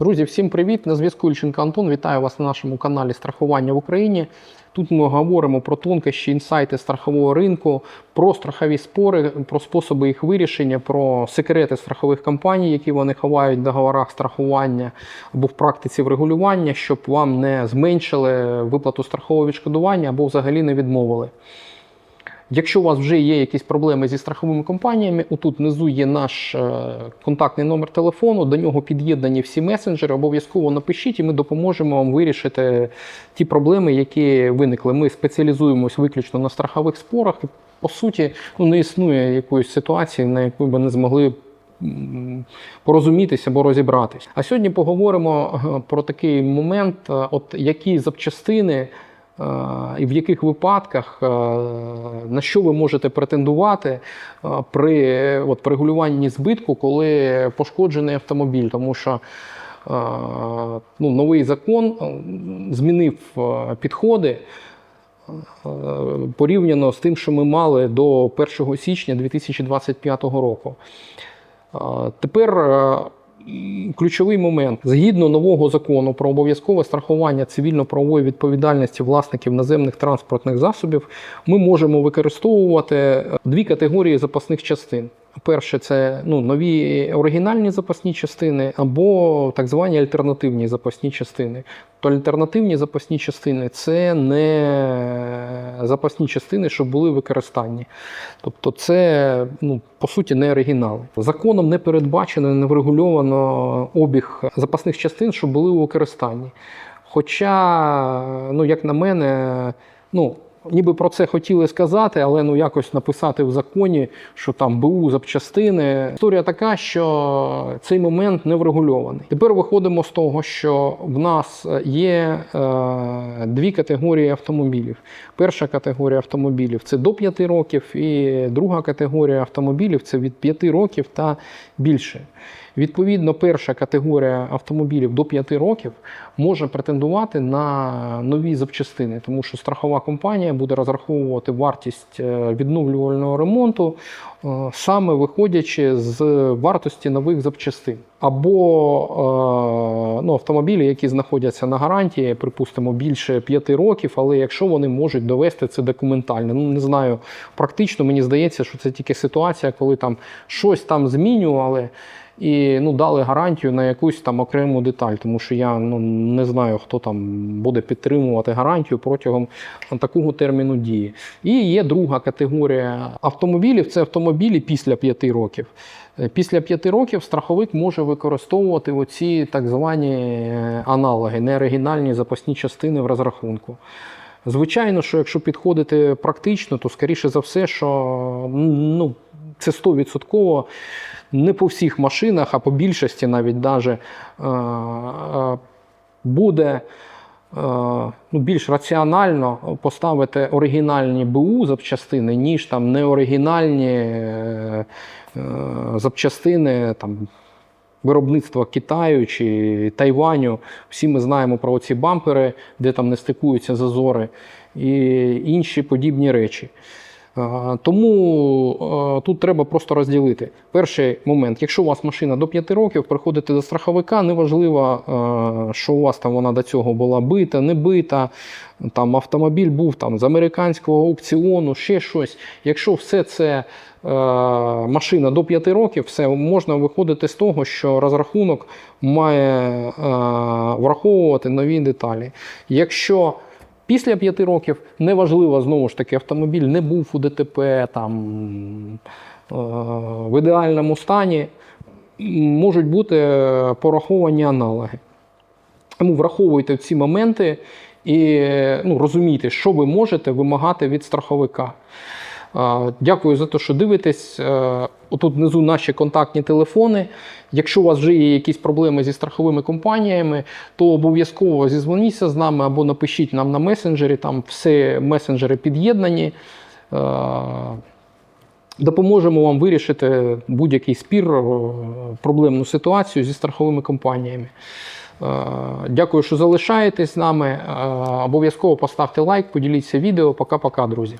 Друзі, всім привіт! На зв'язку Ільченко Антон. Вітаю вас на нашому каналі Страхування в Україні. Тут ми говоримо про тонкощі, інсайти страхового ринку, про страхові спори, про способи їх вирішення, про секрети страхових компаній, які вони ховають в договорах страхування або в практиці врегулювання, щоб вам не зменшили виплату страхового відшкодування або взагалі не відмовили. Якщо у вас вже є якісь проблеми зі страховими компаніями, отут внизу є наш е, контактний номер телефону, до нього під'єднані всі месенджери. Обов'язково напишіть, і ми допоможемо вам вирішити ті проблеми, які виникли. Ми спеціалізуємось виключно на страхових спорах. По суті, ну, не існує якоїсь ситуації, на яку ми не змогли порозумітися або розібратись. А сьогодні поговоримо е, про такий момент, е, от які запчастини. Е, І в яких випадках е, на що ви можете претендувати е, при, от, при регулюванні збитку, коли пошкоджений автомобіль? Тому що ну, новий закон змінив підходи порівняно з тим, що ми мали до 1 січня 2025 року. Тепер ключовий момент. Згідно нового закону про обов'язкове страхування цивільно-правової відповідальності власників наземних транспортних засобів, ми можемо використовувати дві категорії запасних частин. Перше, це ну, нові оригінальні запасні частини або так звані альтернативні запасні частини. То альтернативні запасні частини це не запасні частини, що були в використанні. Тобто, це ну, по суті не оригінали. Законом не передбачено, не врегульовано обіг запасних частин, що були у використанні. Хоча, ну, як на мене, ну, ніби про це хотіли сказати, але ну якось написати в законі, що там БУ запчастини. Історія така, що цей момент не врегульований. Тепер виходимо з того, що в нас є е, дві категорії автомобілів. Перша категорія автомобілів це до 5 років, і друга категорія автомобілів це від 5 років та більше. Відповідно, перша категорія автомобілів до 5 років може претендувати на нові запчастини, тому що страхова компанія буде розраховувати вартість е, відновлювального ремонту е, саме виходячи з вартості нових запчастин. Або е, ну, автомобілі, які знаходяться на гарантії, припустимо, більше 5 років, але якщо вони можуть довести це документально, ну не знаю, практично мені здається, що це тільки ситуація, коли там щось там змінювали і ну, дали гарантію на якусь там окрему деталь, тому що я ну, не знаю, хто там буде підтримувати гарантію протягом такого терміну дії. І є друга категорія автомобілів це автомобілі після 5 років. Е, Після 5 років страховик може використовувати оці так звані е, аналоги, неоригінальні запасні частини в розрахунку. Звичайно, що якщо підходити практично, то скоріше за все, що ну, це 100% не по всіх машинах, а по більшості навіть даже, е, е, буде е, ну, більш раціонально поставити оригінальні БУ запчастини, ніж там неоригінальні запчастини там, виробництва Китаю чи Тайваню. Всі ми знаємо про ці бампери, де там не стикуються зазори, і інші подібні речі. Е, Тому е, тут треба просто розділити. Перший момент, якщо у вас машина до 5 років, приходите до страховика, неважливо, е, що у вас там вона до цього була бита, не бита, там автомобіль був там з американського аукціону, ще щось. Якщо все це машина до 5 років, все можна виходити з того, що розрахунок має враховувати нові деталі. Якщо Після 5 років неважливо, знову ж таки, автомобіль не був у ДТП, там, е, в ідеальному стані, можуть бути пораховані аналоги. Тому враховуйте ці моменти і ну, розумійте, що ви можете вимагати від страховика. Е, Дякую за те, що дивитесь. Е, Отут внизу наші контактні телефони. Якщо у вас вже є якісь проблеми зі страховими компаніями, то обов'язково зізвоніться з нами або напишіть нам на месенджері. Там всі месенджери під'єднані. Е, Допоможемо вам вирішити будь-який спір, проблемну ситуацію зі страховими компаніями. Дякую, що залишаєтесь з нами. Обов'язково поставте лайк, поділіться відео. Пока-пока, друзі.